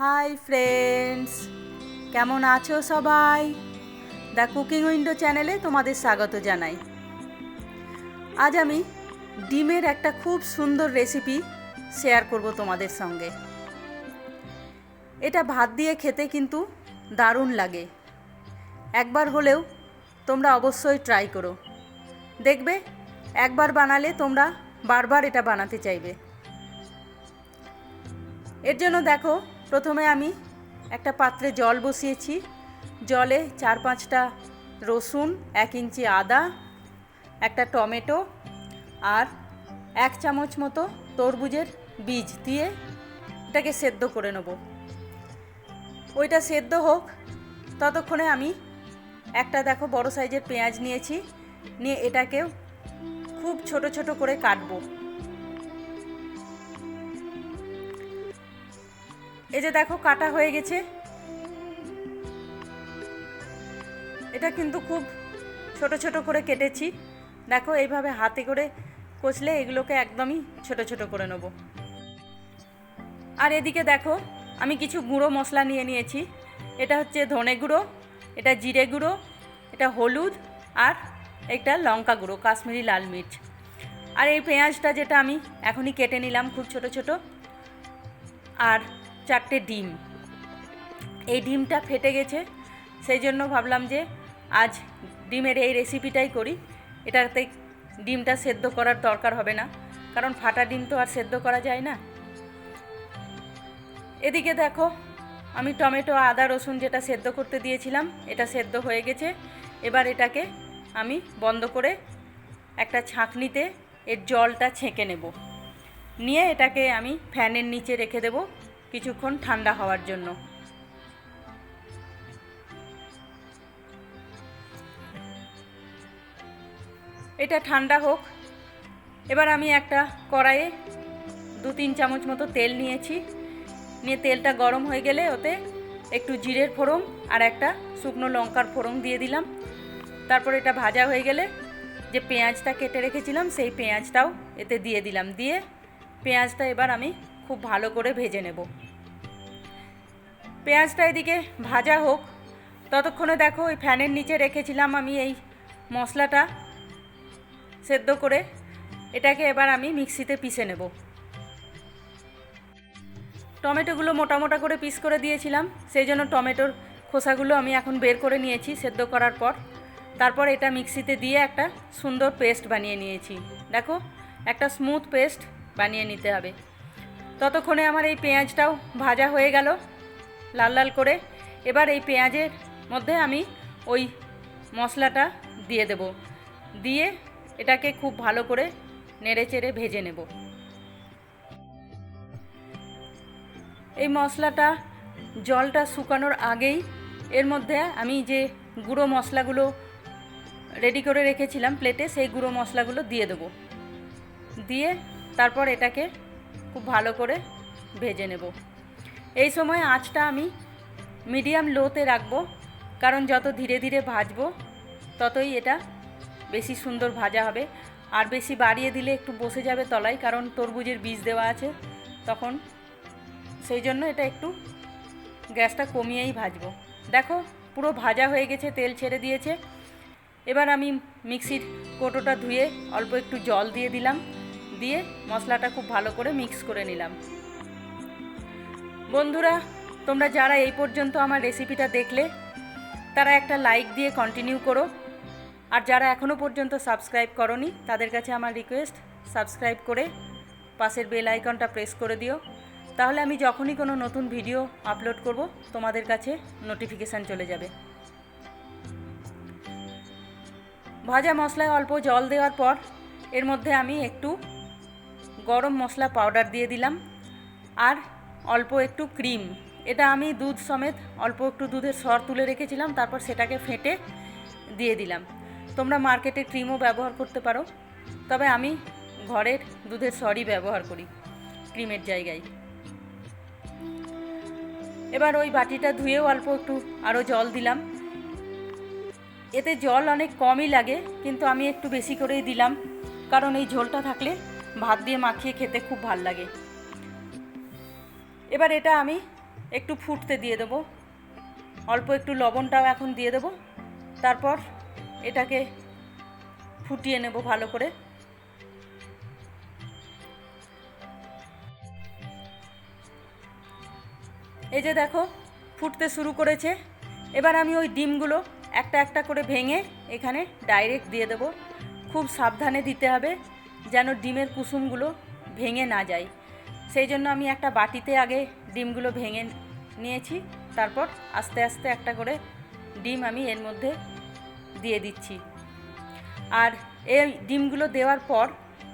Hi friends কেমন আছো সবাই? দ্য কুকিং উইন্ডো চ্যানেলে তোমাদের স্বাগত জানাই। আজ আমি ডিমের একটা খুব সুন্দর রেসিপি শেয়ার করব তোমাদের সঙ্গে। এটা ভাত দিয়ে খেতে কিন্তু দারুণ লাগে। একবার হলেও তোমরা অবশ্যই ট্রাই করো। দেখবে, একবার বানালে তোমরা বারবার এটা বানাতে চাইবে। এর জন্য দেখো প্রথমে আমি একটা পাত্রে জল বসিয়েছি। জলে চার পাঁচটা রসুন, এক ইঞ্চি আদা, একটা টমেটো আর এক চামচ মতো তরমুজের বীজ দিয়ে এটাকে সেদ্ধ করে নেব। ওইটা সেদ্ধ হোক, ততক্ষণে আমি একটা দেখো বড় সাইজের পেঁয়াজ নিয়েছি, নিয়ে এটাকেও খুব ছোট ছোট করে কাটবো। এই যে দেখো, কাটা হয়ে গেছে। এটা কিন্তু খুব ছোট ছোট করে কেটেছি। দেখো, এইভাবে হাতে করে কষলে এগুলোকে একদমই ছোট ছোট করে নেব। আর এদিকে দেখো, আমি কিছু গুঁড়ো মশলা নিয়ে নিয়েছি। এটা হচ্ছে ধনে গুঁড়ো, এটা জিরে গুঁড়ো, এটা হলুদ আর একটা লঙ্কা গুঁড়ো, কাশ্মীরি লাল মির্চ। আর এই পেঁয়াজটা যেটা আমি এখনই কেটে নিলাম, খুব ছোট ছোট। আর চারটে ডিম। এই ডিমটা ফেটে গেছে, সেই জন্য ভাবলাম যে আজ ডিমের এই রেসিপিটাই করি। এটাতে ডিমটা সেদ্ধ করার দরকার হবে না, কারণ ফাটা ডিম তো আর সেদ্ধ করা যায় না। এদিকে দেখো, আমি টমেটো, আদা, রসুন যেটা সেদ্ধ করতে দিয়েছিলাম, এটা সেদ্ধ হয়ে গেছে। এবার এটাকে আমি বন্ধ করে একটা ছাঁকনিতে এর জলটা ছেঁকে নেব। নিয়ে এটাকে আমি ফ্যানের নিচে রেখে দেব। কিছুক্ষণ ঠান্ডা হওয়ার জন্য। এটা ঠান্ডা হোক। এবার আমি একটা কড়াইয়ে দু তিন চামচ মতো তেল নিয়েছি। নিয়ে তেলটা গরম হয়ে গেলে ওতে একটু জিরের ফোড়ন আর একটা শুকনো লঙ্কার ফোড়ন দিয়ে দিলাম। তারপর এটা ভাজা হয়ে গেলে যে পেঁয়াজটা কেটে রেখেছিলাম, সেই পেঁয়াজটাও এতে দিয়ে দিলাম। দিয়ে পেঁয়াজটা এবার আমি খুব ভালো করে ভেজে নেব। পেঁয়াজটা এদিকে ভাজা হোক। ততক্ষণে দেখো ওই ফ্যানের নিচে রেখেছিলাম আমি এই মশলাটা সেদ্ধ করে। এটাকে এবার আমি মিক্সিতে পিষে নেব। টমেটোগুলো মোটা মোটা করে পিস করে দিয়েছিলাম। সেই জন্য টমেটোর খোসাগুলো আমি এখন বের করে নিয়েছি সেদ্ধ করার পর। তারপর এটা মিক্সিতে দিয়ে একটা সুন্দর পেস্ট বানিয়ে নিয়েছি। দেখো, একটা স্মুথ পেস্ট বানিয়ে নিতে হবে। ততক্ষণে আমার এই পেঁয়াজটাও ভাজা হয়ে গেল। লাল লাল করে। এবার এই পেঁয়াজের মধ্যে আমি ওই মশলাটা দিয়ে দেব। দিয়ে এটাকে খুব ভালো করে নেড়ে চেড়ে ভেজে নেব। এই মশলাটা জলটা শুকানোর আগেই এর মধ্যে আমি যে গুঁড়ো মশলাগুলো রেডি করে রেখেছিলাম প্লেটে সেই গুঁড়ো মশলাগুলো দিয়ে দেবো। দিয়ে তারপর এটাকে খুব ভালো করে ভেজে নেব। এই সময় আঁচটা আমি মিডিয়াম লোতে রাখব, কারণ যত ধীরে ধীরে ভাজবো, ততই এটা বেশি সুন্দর ভাজা হবে। আর বেশি বাড়িয়ে দিলে একটু বসে যাবে তলায়, কারণ তরমুজের বীজ দেওয়া আছে, তখন সেই জন্য এটা একটু গ্যাসটা কমিয়েই ভাজবো। দেখো, পুরো ভাজা হয়ে গেছে, তেল ছেড়ে দিয়েছে। এবার আমি মিক্সির কোটোটা ধুয়ে অল্প একটু জল দিয়ে দিলাম, দিয়ে মশলাটা খুব ভালো করে মিক্স করে নিলাম। বন্ধুরা, তোমরা যারা এই পর্যন্ত আমার রেসিপিটা দেখলে, তারা একটা লাইক দিয়ে কন্টিনিউ করো। আর যারা এখনও পর্যন্ত সাবস্ক্রাইব করনি, তাদের কাছে আমার রিকোয়েস্ট সাবস্ক্রাইব করে পাশের বেল আইকনটা প্রেস করে দিও। তাহলে আমি যখনই কোনো নতুন ভিডিও আপলোড করব, তোমাদের কাছে নোটিফিকেশান চলে যাবে। ভাজা মশলায় অল্প জল দেওয়ার পর, এর মধ্যে আমি একটু গরম মশলা পাউডার দিয়ে দিলাম। আর অল্প একটু ক্রিম। এটা আমি দুধ সমেত অল্প একটু দুধের সর তুলে রেখেছিলাম, তারপর সেটাকে ফেটে দিয়ে দিলাম। তোমরা মার্কেটে ক্রিমও ব্যবহার করতে পারো, তবে আমি ঘরের দুধের সরই ব্যবহার করি, ক্রিমের জায়গায়। এবার ওই বাটিটা ধুয়েও অল্প একটু আরও জল দিলাম। এতে জল অনেক কমই লাগে, কিন্তু আমি একটু বেশি করেই দিলাম, কারণ এই ঝোলটা থাকলে ভাত দিয়ে মাখিয়ে খেতে খুব ভালো লাগে। এবার এটা আমি একটু ফুটতে দিয়ে দেবো। অল্প একটু লবণটাও এখন দিয়ে দেবো। তারপর এটাকে ফুটিয়ে নেব ভালো করে। এই যে দেখো, ফুটতে শুরু করেছে। এবার আমি ওই ডিমগুলো একটা একটা করে ভেঙে এখানে ডাইরেক্ট দিয়ে দেবো। খুব সাবধানে দিতে হবে যেন ডিমের কুসুমগুলো ভেঙে না যায়। সেই জন্য আমি একটা বাটিতে আগে ডিমগুলো ভেঙে নিয়েছি, তারপর আস্তে আস্তে একটা করে ডিম আমি এর মধ্যে দিয়ে দিচ্ছি। আর এই ডিমগুলো দেওয়ার পর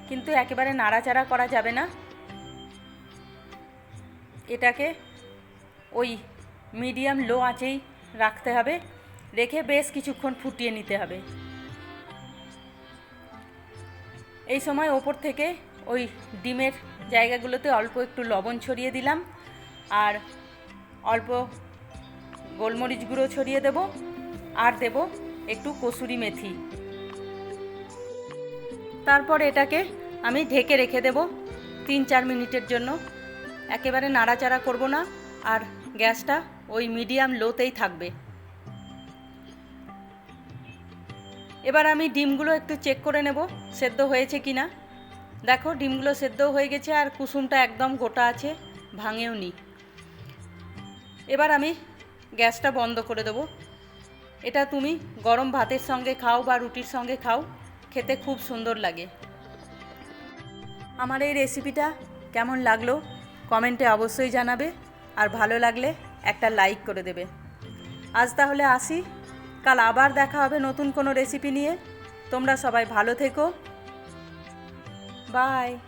কিন্তু একেবারে নাড়াচাড়া করা যাবে না। এটাকে ওই মিডিয়াম লো আঁচেই রাখতে হবে, রেখে বেশ কিছুক্ষণ ফুটিয়ে নিতে হবে। এই সময় ওপর থেকে ওই ডিমের জায়গাগুলোতে অল্প একটু লবণ ছড়িয়ে দিলাম আর অল্প গোলমরিচ গুঁড়ো ছড়িয়ে দেব আর দেব একটু কসুরি মেথি। তারপর এটাকে আমি ঢেকে রেখে দেব তিন চার মিনিটের জন্য। একেবারে নাড়াচাড়া করব না আর গ্যাসটা ওই মিডিয়াম লোতেই থাকবে। এবার আমি ডিমগুলো একটু চেক করে নেব, সেদ্ধ হয়েছে কি না দেখো, ডিমগুলো সেদ্ধও হয়ে গেছে আর কুসুমটা একদম গোটা আছে, ভাঙেও নি। এবার আমি গ্যাসটা বন্ধ করে দেবো। এটা তুমি গরম ভাতের সঙ্গে খাও বা রুটির সঙ্গে খাও, খেতে খুব সুন্দর লাগে। আমার এই রেসিপিটা কেমন লাগল কমেন্টে অবশ্যই জানাবে, আর ভালো লাগলে একটা লাইক করে দেবে। আজ তাহলে আসি, কাল আবার দেখা হবে নতুন কোনো রেসিপি নিয়ে। তোমরা সবাই ভালো থেকো। Bye.